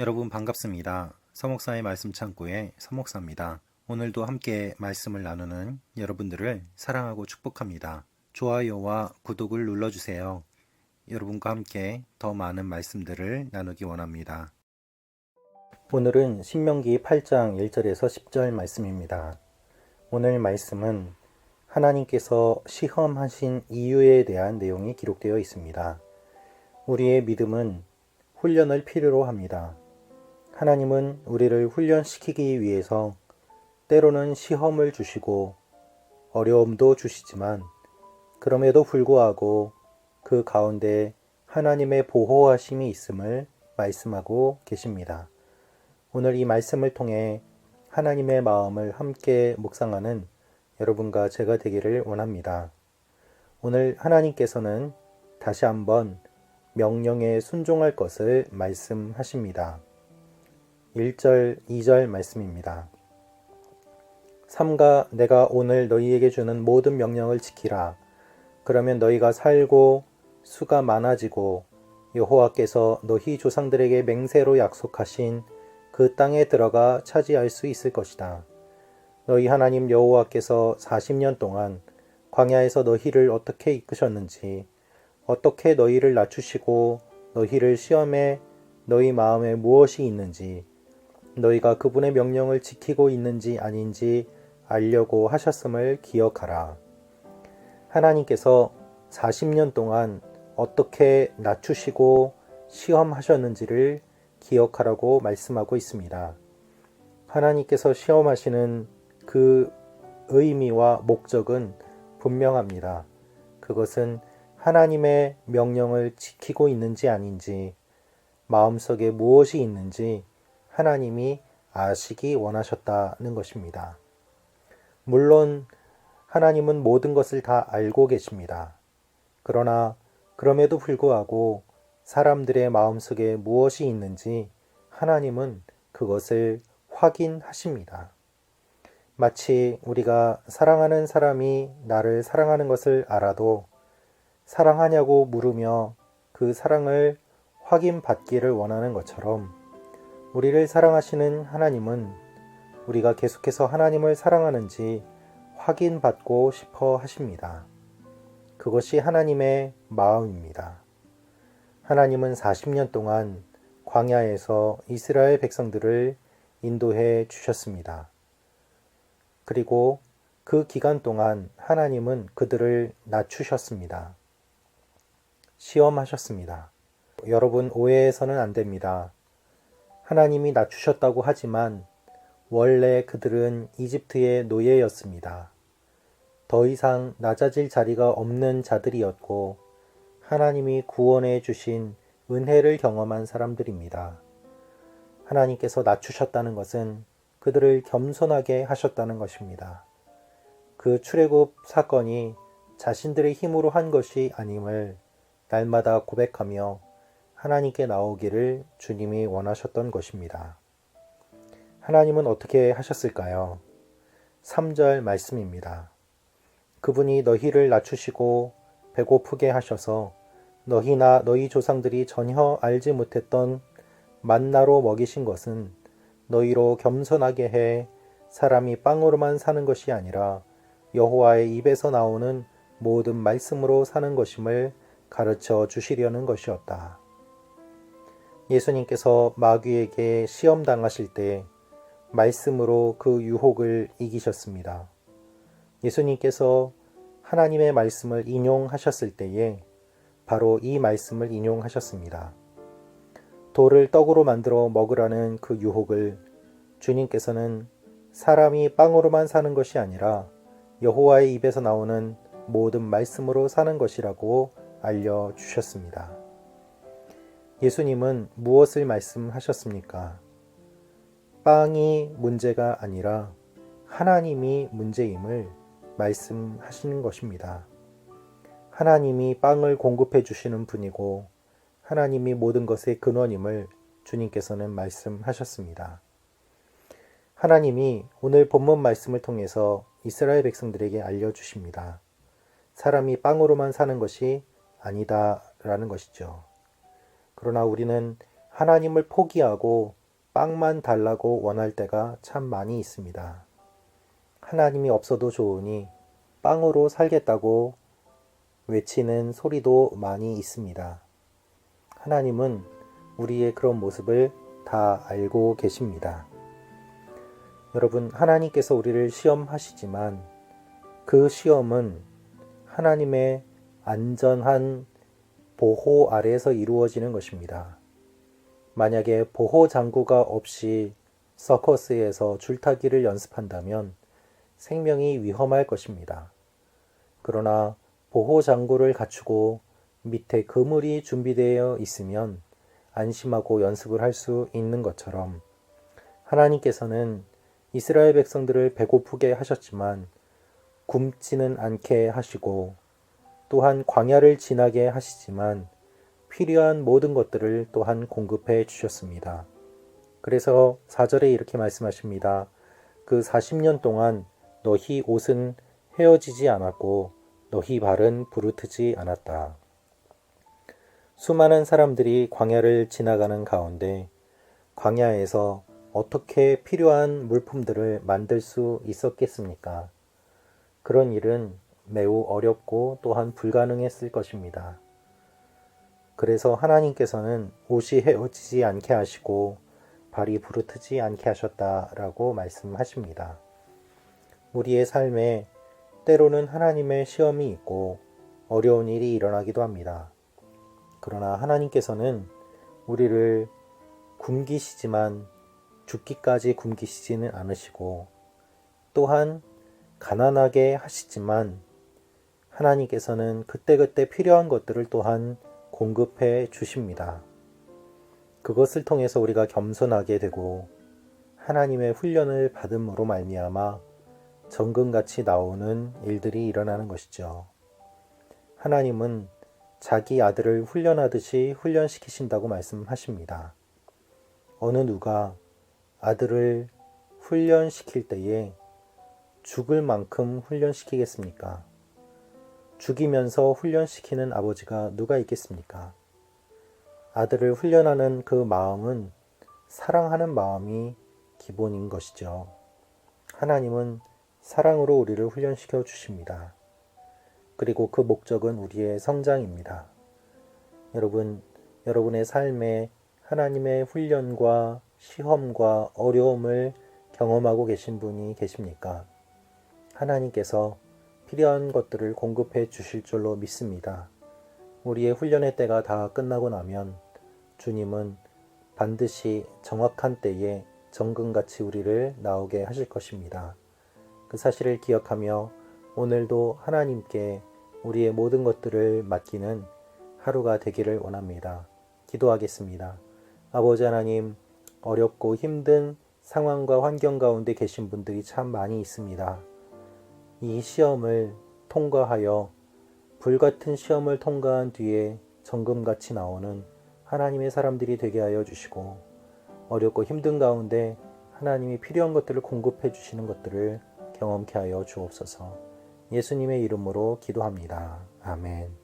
여러분 반갑습니다. 서목사의 말씀 창고의 서목사입니다. 오늘도 함께 말씀을 나누는 여러분들을 사랑하고 축복합니다. 좋아요와 구독을 눌러주세요. 여러분과 함께 더 많은 말씀들을 나누기 원합니다. 오늘은 신명기 8장 1절에서 10절 말씀입니다. 오늘 말씀은 하나님께서 시험하신 이유에 대한 내용이 기록되어 있습니다. 우리의 믿음은 훈련을 필요로 합니다. 하나님은 우리를 훈련시키기 위해서 때로는 시험을 주시고 어려움도 주시지만 그럼에도 불구하고 그 가운데 하나님의 보호하심이 있음을 말씀하고 계십니다. 오늘 이 말씀을 통해 하나님의 마음을 함께 묵상하는 여러분과 제가 되기를 원합니다. 오늘 하나님께서는 다시 한번 명령에 순종할 것을 말씀하십니다. 1절, 2절 말씀입니다. 삼가 내가 오늘 너희에게 주는 모든 명령을 지키라. 그러면 너희가 살고 수가 많아지고 여호와께서 너희 조상들에게 맹세로 약속하신 그 땅에 들어가 차지할 수 있을 것이다. 너희 하나님 여호와께서 40년 동안 광야에서 너희를 어떻게 이끄셨는지 어떻게 너희를 낮추시고 너희를 시험해 너희 마음에 무엇이 있는지 너희가 그분의 명령을 지키고 있는지 아닌지 알려고 하셨음을 기억하라. 하나님께서 40년 동안 어떻게 낮추시고 시험하셨는지를 기억하라고 말씀하고 있습니다. 하나님께서 시험하시는 그 의미와 목적은 분명합니다. 그것은 하나님의 명령을 지키고 있는지 아닌지, 마음속에 무엇이 있는지 하나님이 아시기 원하셨다는 것입니다. 물론 하나님은 모든 것을 다 알고 계십니다. 그러나 그럼에도 불구하고 사람들의 마음속에 무엇이 있는지 하나님은 그것을 확인하십니다. 마치 우리가 사랑하는 사람이 나를 사랑하는 것을 알아도 사랑하냐고 물으며 그 사랑을 확인받기를 원하는 것처럼 우리를 사랑하시는 하나님은 우리가 계속해서 하나님을 사랑하는지 확인받고 싶어 하십니다. 그것이 하나님의 마음입니다. 하나님은 40년 동안 광야에서 이스라엘 백성들을 인도해 주셨습니다. 그리고 그 기간 동안 하나님은 그들을 낮추셨습니다. 시험하셨습니다. 여러분 오해해서는 안 됩니다. 하나님이 낮추셨다고 하지만 원래 그들은 이집트의 노예였습니다. 더 이상 낮아질 자리가 없는 자들이었고 하나님이 구원해 주신 은혜를 경험한 사람들입니다. 하나님께서 낮추셨다는 것은 그들을 겸손하게 하셨다는 것입니다. 그 출애굽 사건이 자신들의 힘으로 한 것이 아님을 날마다 고백하며 하나님께 나오기를 주님이 원하셨던 것입니다. 하나님은 어떻게 하셨을까요? 3절 말씀입니다. 그분이 너희를 낮추시고 배고프게 하셔서 너희나 너희 조상들이 전혀 알지 못했던 만나로 먹이신 것은 너희로 겸손하게 해 사람이 빵으로만 사는 것이 아니라 여호와의 입에서 나오는 모든 말씀으로 사는 것임을 가르쳐 주시려는 것이었다. 예수님께서 마귀에게 시험 당하실 때 말씀으로 그 유혹을 이기셨습니다. 예수님께서 하나님의 말씀을 인용하셨을 때에 바로 이 말씀을 인용하셨습니다. 돌을 떡으로 만들어 먹으라는 그 유혹을 주님께서는 사람이 빵으로만 사는 것이 아니라 여호와의 입에서 나오는 모든 말씀으로 사는 것이라고 알려주셨습니다. 예수님은 무엇을 말씀하셨습니까? 빵이 문제가 아니라 하나님이 문제임을 말씀하시는 것입니다. 하나님이 빵을 공급해 주시는 분이고 하나님이 모든 것의 근원임을 주님께서는 말씀하셨습니다. 하나님이 오늘 본문 말씀을 통해서 이스라엘 백성들에게 알려주십니다. 사람이 빵으로만 사는 것이 아니다라는 것이죠. 그러나 우리는 하나님을 포기하고 빵만 달라고 원할 때가 참 많이 있습니다. 하나님이 없어도 좋으니 빵으로 살겠다고 외치는 소리도 많이 있습니다. 하나님은 우리의 그런 모습을 다 알고 계십니다. 여러분, 하나님께서 우리를 시험하시지만 그 시험은 하나님의 안전한 보호 아래에서 이루어지는 것입니다. 만약에 보호 장구가 없이 서커스에서 줄타기를 연습한다면 생명이 위험할 것입니다. 그러나 보호 장구를 갖추고 밑에 그물이 준비되어 있으면 안심하고 연습을 할 수 있는 것처럼 하나님께서는 이스라엘 백성들을 배고프게 하셨지만 굶지는 않게 하시고 또한 광야를 지나게 하시지만 필요한 모든 것들을 또한 공급해 주셨습니다. 그래서 4절에 이렇게 말씀하십니다. 그 40년 동안 너희 옷은 헤어지지 않았고 너희 발은 부르트지 않았다. 수많은 사람들이 광야를 지나가는 가운데 광야에서 어떻게 필요한 물품들을 만들 수 있었겠습니까? 그런 일은 매우 어렵고 또한 불가능했을 것입니다. 그래서 하나님께서는 옷이 헤어지지 않게 하시고 발이 부르트지 않게 하셨다라고 말씀하십니다. 우리의 삶에 때로는 하나님의 시험이 있고 어려운 일이 일어나기도 합니다. 그러나 하나님께서는 우리를 굶기시지만 죽기까지 굶기시지는 않으시고 또한 가난하게 하시지만 하나님께서는 그때그때 필요한 것들을 또한 공급해 주십니다. 그것을 통해서 우리가 겸손하게 되고 하나님의 훈련을 받음으로 말미암아 정금같이 나오는 일들이 일어나는 것이죠. 하나님은 자기 아들을 훈련하듯이 훈련시키신다고 말씀하십니다. 어느 누가 아들을 훈련시킬 때에 죽을 만큼 훈련시키겠습니까? 죽이면서 훈련시키는 아버지가 누가 있겠습니까? 아들을 훈련하는 그 마음은 사랑하는 마음이 기본인 것이죠. 하나님은 사랑으로 우리를 훈련시켜 주십니다. 그리고 그 목적은 우리의 성장입니다. 여러분, 여러분의 삶에 하나님의 훈련과 시험과 어려움을 경험하고 계신 분이 계십니까? 하나님께서 필요한 것들을 공급해 주실 줄로 믿습니다. 우리의 훈련의 때가 다 끝나고 나면 주님은 반드시 정확한 때에 정금같이 우리를 나오게 하실 것입니다. 그 사실을 기억하며 오늘도 하나님께 우리의 모든 것들을 맡기는 하루가 되기를 원합니다. 기도하겠습니다. 아버지 하나님, 어렵고 힘든 상황과 환경 가운데 계신 분들이 참 많이 있습니다. 이 시험을 통과하여 불같은 시험을 통과한 뒤에 정금같이 나오는 하나님의 사람들이 되게 하여 주시고 어렵고 힘든 가운데 하나님이 필요한 것들을 공급해 주시는 것들을 경험케 하여 주옵소서. 예수님의 이름으로 기도합니다. 아멘.